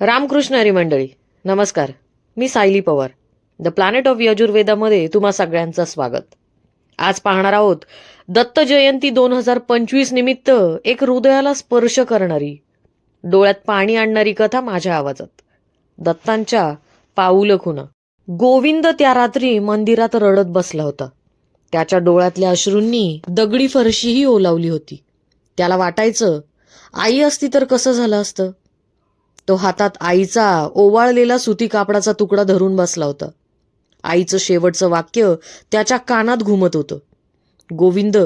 रामकृष्ण हरी मंडळी नमस्कार. मी Sayali Pawar. The planet of यजुर्वेदामध्ये तुम्हा सगळ्यांचं स्वागत. आज पाहणार आहोत दत्त जयंती दोन हजार पंचवीस निमित्त एक हृदयाला स्पर्श करणारी डोळ्यात पाणी आणणारी कथा माझ्या आवाजात. दत्तांच्या पाऊल खुना गोविंद त्या रात्री मंदिरात रडत बसला होता. त्याच्या डोळ्यातल्या अश्रूंनी दगडी फरशीही ओलावली होती. त्याला वाटायचं आई असती तर कसं झालं असतं? तो हातात आईचा ओवाळलेला सुती कापडाचा तुकडा धरून बसला होता. आईचं शेवटचं वाक्य त्याच्या कानात घुमत होतं. गोविंद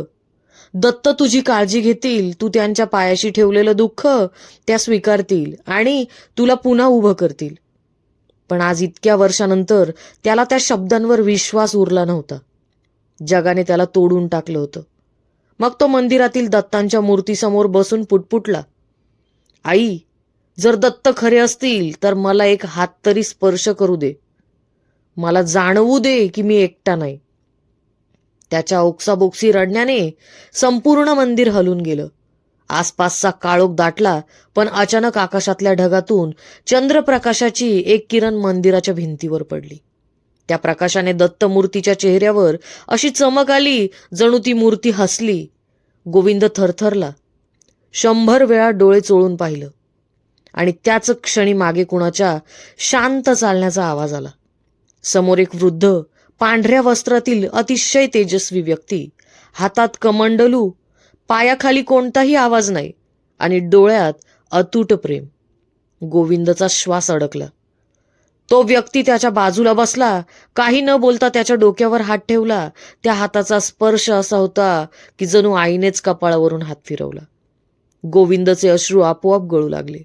दत्त तुझी काळजी घेतील तू त्यांच्या पायाशी ठेवलेलं दुःख त्या स्वीकारतील आणि तुला पुन्हा उभं करतील. पण आज इतक्या वर्षानंतर त्याला त्या शब्दांवर विश्वास उरला नव्हता. जगाने त्याला तोडून टाकलं होतं. मग तो मंदिरातील दत्तांच्या मूर्तीसमोर बसून पुटपुटला. आई जर दत्त खरे असतील तर मला एक हात तरी स्पर्श करू दे. मला जाणवू दे की मी एकटा नाही. त्याच्या ओक्साबोक्सी रडण्याने संपूर्ण मंदिर हलून गेलं. आसपासचा काळोख दाटला पण अचानक आकाशातल्या ढगातून चंद्रप्रकाशाची एक किरण मंदिराच्या भिंतीवर पडली. त्या प्रकाशाने दत्त मूर्तीच्या चेहऱ्यावर अशी चमक आली जणू ती मूर्ती हसली. गोविंद थरथरला. शंभर वेळा डोळे चोळून पाहिलं. आणि त्याच क्षणी मागे कुणाच्या शांत चालण्याचा आवाज आला. समोर एक वृद्ध पांढऱ्या वस्त्रातील अतिशय तेजस्वी व्यक्ती हातात कमंडलू पायाखाली कोणताही आवाज नाही आणि डोळ्यात अतूट प्रेम. गोविंदचा श्वास अडकला. तो व्यक्ती त्याच्या बाजूला बसला काही न बोलता त्याच्या डोक्यावर हात ठेवला. त्या हाताचा स्पर्श असा होता की जणू आईनेच कपाळावरून हात फिरवला. गोविंदचे अश्रू आपोआप गळू लागले.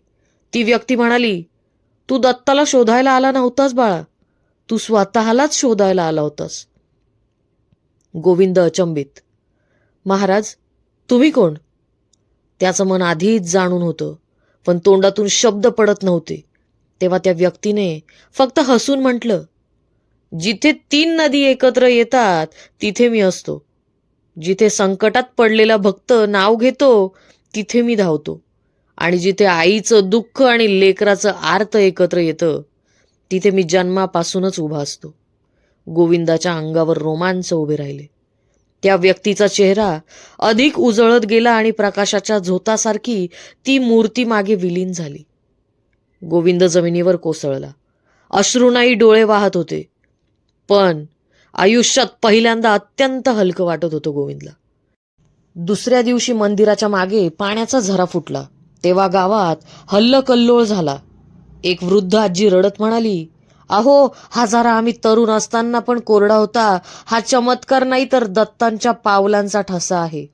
ती व्यक्ती म्हणाली तू दत्ताला शोधायला आला नव्हतास बाळा. तू स्वतःलाच शोधायला आला होतास. गोविंद अचंबित महाराज तुम्ही कोण? त्याचं मन आधीच जाणून होतं पण तोंडातून शब्द पडत नव्हते. तेव्हा त्या व्यक्तीने फक्त हसून म्हटलं जिथे तीन नदी एकत्र येतात तिथे मी असतो. जिथे संकटात पडलेला भक्त नाव घेतो तिथे मी धावतो. आणि जिथे आईचं दुःख आणि लेकराचं आर्त एकत्र येतं तिथे मी जन्मापासूनच उभा असतो. गोविंदाच्या अंगावर रोमांच उभे राहिले. त्या व्यक्तीचा चेहरा अधिक उजळत गेला आणि प्रकाशाच्या झोतासारखी ती मूर्ती मागे विलीन झाली. गोविंद जमिनीवर कोसळला. अश्रूनाही डोळे वाहत होते. पण आयुष्यात पहिल्यांदा अत्यंत हलकं वाटत होतं गोविंदला. दुसऱ्या दिवशी मंदिराच्या मागे पाण्याचा झरा फुटला. तेव्हा गावात हल्लकल्लोळ झाला. एक वृद्ध आजी रडत म्हणाली अहो हा जरा आम्ही तरुण असताना पण कोरडा होता. हा चमत्कार नाही तर दत्तांच्या पावलांचा ठसा आहे.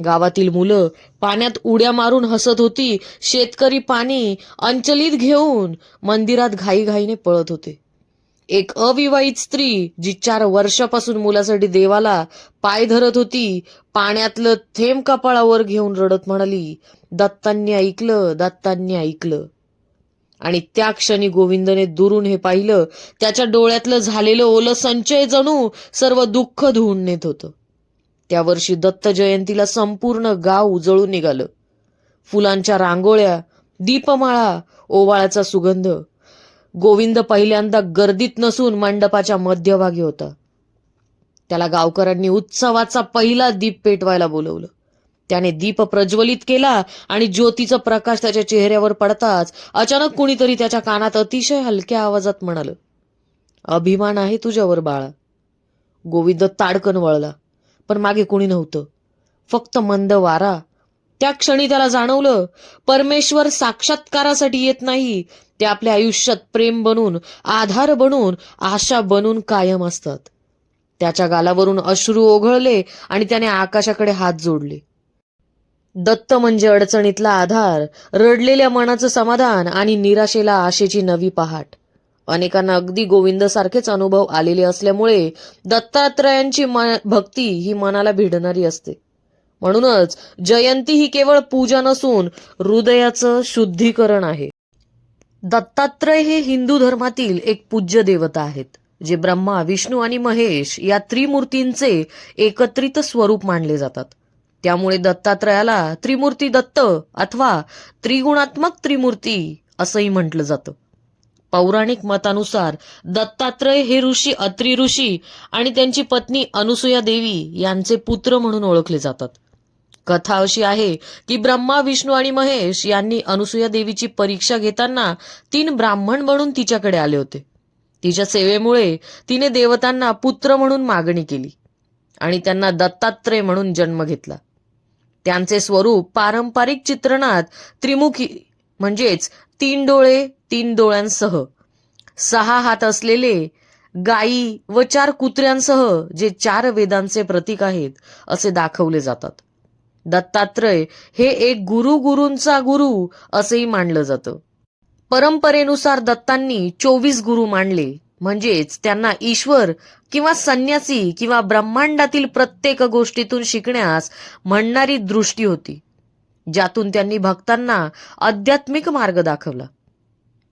गावातील मुलं पाण्यात उड्या मारून हसत होती. शेतकरी पाणी अंचलीत घेऊन मंदिरात घाईघाईने पळत होते. एक अविवाहित स्त्री जी चार वर्षापासून मुलासाठी देवाला पाय धरत होती पाण्यातलं थेंब कपाळावर घेऊन रडत म्हणाली दत्तांनी ऐकलं दत्तांनी ऐकलं. आणि त्या क्षणी गोविंदने दुरून हे पाहिलं त्याच्या डोळ्यातलं झालेलं ओलं संचय जणू सर्व दुःख धुवून नेत होतं. त्या वर्षी दत्त जयंतीला संपूर्ण गाव उजळून निघालं. फुलांच्या रांगोळ्या दीपमाळा ओवाळ्याचा सुगंध. गोविंद पहिल्यांदा गर्दीत नसून मंडपाच्या मध्यभागी होता. त्याला गावकऱ्यांनी उत्सवाचा पहिला दीप पेटवायला बोलवलं. त्याने दीप प्रज्वलित केला आणि ज्योतीचा प्रकाश त्याच्या चेहऱ्यावर पडताच अचानक कुणीतरी त्याच्या कानात अतिशय हलक्या आवाजात म्हणाल अभिमान आहे तुझ्यावर बाळा. गोविंद ताडकन वळला पण मागे कुणी नव्हतं. फक्त मंद वारा. त्या क्षणी त्याला जाणवलं परमेश्वर साक्षात्कारासाठी येत नाही. ते आपल्या आयुष्यात प्रेम बनून आधार बनून आशा बनून कायम असतात. त्याच्या गालावरून अश्रू ओघळले आणि त्याने आकाशाकडे हात जोडले. दत्त म्हणजे अडचणीतला आधार रडलेल्या मनाचं समाधान आणि निराशेला आशेची नवी पहाट. अनेकांना अगदी गोविंद सारखेच अनुभव आलेले असल्यामुळे दत्तात्रयांची भक्ती ही मनाला भिडणारी असते. म्हणूनच जयंती ही केवळ पूजा नसून हृदयाचं शुद्धीकरण आहे. दत्तात्रय हे हिंदू धर्मातील एक पूज्य देवता आहेत जे ब्रह्मा विष्णू आणि महेश या त्रिमूर्तींचे एकत्रित स्वरूप मानले जातात. त्यामुळे दत्तात्रयाला त्रिमूर्ती दत्त अथवा त्रिगुणात्मक त्रिमूर्ती असंही म्हटलं जातं. पौराणिक मतानुसार दत्तात्रय हे ऋषी अत्री ऋषी आणि त्यांची पत्नी अनुसुया देवी यांचे पुत्र म्हणून ओळखले जातात. कथा अशी आहे की ब्रह्मा विष्णू आणि महेश यांनी अनुसुया देवीची परीक्षा घेताना तीन ब्राह्मण म्हणून तिच्याकडे आले होते. तिच्या सेवेमुळे तिने देवतांना पुत्र म्हणून मागणी केली आणि त्यांना दत्तात्रय म्हणून जन्म घेतला. त्यांचे स्वरूप पारंपरिक चित्रणात त्रिमुखी म्हणजेच तीन डोळे तीन डोळ्यांसह. सहा हात असलेले गायी व चार कुत्र्यांसह जे चार वेदांचे प्रतीक आहेत असे दाखवले जातात. दत्तात्रय हे एक गुरु गुरूंचा गुरु असेही मानलं जातं. परंपरेनुसार दत्तांनी चोवीस गुरु मानले. म्हणजेच त्यांना ईश्वर किंवा संन्यासी किंवा ब्रह्मांडातील प्रत्येक गोष्टीतून शिकण्यास म्हणणारी दृष्टी होती ज्यातून त्यांनी भक्तांना आध्यात्मिक मार्ग दाखवला.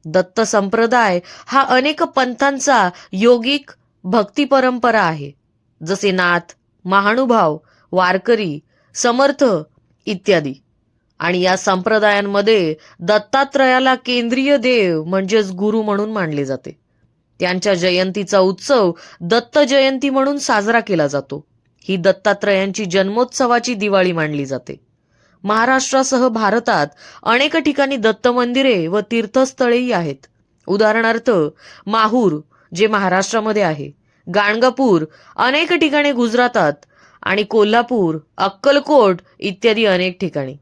दत्त संप्रदाय हा अनेक पंथांचा योगिक भक्ती परंपरा आहे जसे नाथ महानुभाव वारकरी समर्थ इत्यादी. आणि या संप्रदायांमध्ये दत्तात्रयाला केंद्रीय देव म्हणजेच गुरु म्हणून मानले जाते. त्यांच्या जयंतीचा उत्सव दत्त जयंती म्हणून साजरा केला जातो. ही दत्तात्रयांची जन्मोत्सवाची दिवाळी मानली जाते. महाराष्ट्रासह भारतात अनेक ठिकाणी दत्त मंदिरे व तीर्थस्थळेही आहेत. उदाहरणार्थ माहूर जे महाराष्ट्रामध्ये आहे गाणगापूर अनेक ठिकाणी गुजरातात आणि कोल्हापूर अक्कलकोट इत्यादी अनेक ठिकाणी.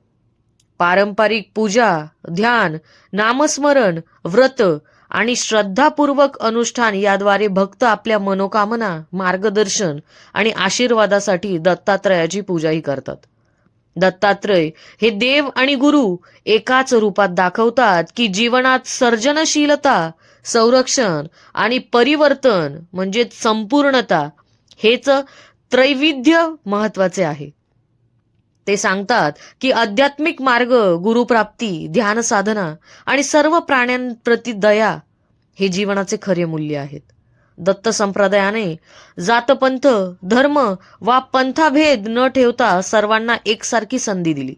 पारंपरिक पूजा ध्यान नामस्मरण व्रत आणि श्रद्धापूर्वक अनुष्ठान याद्वारे भक्त आपल्या मनोकामना मार्गदर्शन आणि आशीर्वादासाठी दत्तात्रयाची पूजाही करतात. दत्तात्रय हे देव आणि गुरु एकाच रूपात दाखवतात की जीवनात सर्जनशीलता संरक्षण आणि परिवर्तन म्हणजे संपूर्णता हेच त्रैविध्य महत्त्वाचे आहे. ते सांगतात की आध्यात्मिक मार्ग गुरुप्राप्ती ध्यान साधना आणि सर्व प्राण्यांप्रती दया हे जीवनाचे खरे मूल्य आहेत. दत्त संप्रदायाने जातपंथ धर्म वा पंथाभेद न ठेवता सर्वांना एकसारखी संधी दिली.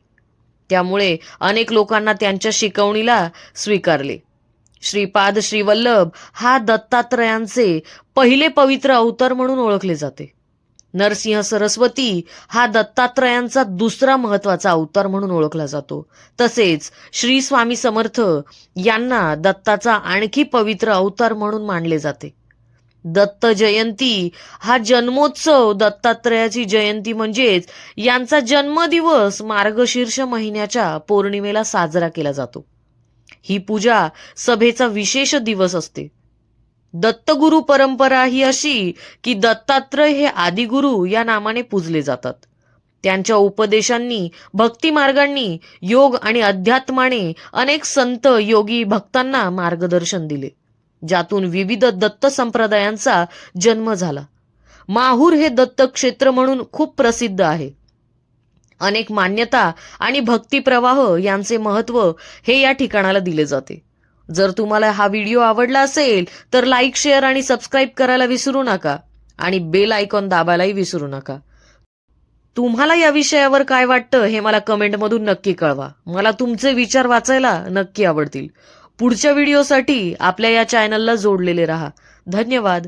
त्यामुळे अनेक लोकांना त्यांच्या शिकवणीला स्वीकारले. श्रीपाद श्रीवल्लभ हा दत्तात्रयांचे पहिले पवित्र अवतार म्हणून ओळखले जाते. नरसिंह सरस्वती हा दत्तात्रयांचा दुसरा महत्त्वाचा अवतार म्हणून ओळखला जातो. तसेच श्री स्वामी समर्थ यांना दत्ताचा आणखी पवित्र अवतार म्हणून मानले जाते. दत्त जयंती हा जन्मोत्सव दत्तात्रयाची जयंती म्हणजेच यांचा जन्मदिवस मार्गशीर्ष महिन्याच्या पौर्णिमेला साजरा केला जातो. ही पूजा सभेचा विशेष दिवस असते. दत्तगुरु परंपरा ही अशी की दत्तात्रय हे आदिगुरु या नामाने पूजले जातात. त्यांच्या उपदेशांनी भक्ती मार्गांनी योग आणि अध्यात्माने अनेक संत योगी भक्तांना मार्गदर्शन दिले ज्यातून विविध दत्त संप्रदायांचा जन्म झाला. माहूर हे दत्त क्षेत्र म्हणून खूप प्रसिद्ध आहे. अनेक मान्यता आणि भक्ती प्रवाह यांचे महत्त्व हे या ठिकाणाला दिले जाते. जर तुम्हाला हा व्हिडिओ आवडला असेल तर लाईक शेअर आणि सबस्क्राईब करायला विसरू नका. आणि बेल आयकॉन दाबायलाही विसरू नका. तुम्हाला या विषयावर काय वाटतं हे मला कमेंटमधून नक्की कळवा. मला तुमचे विचार वाचायला नक्की आवडतील. पुढच्या व्हिडिओसाठी आपल्या या चॅनलला जोडलेले राहा. धन्यवाद.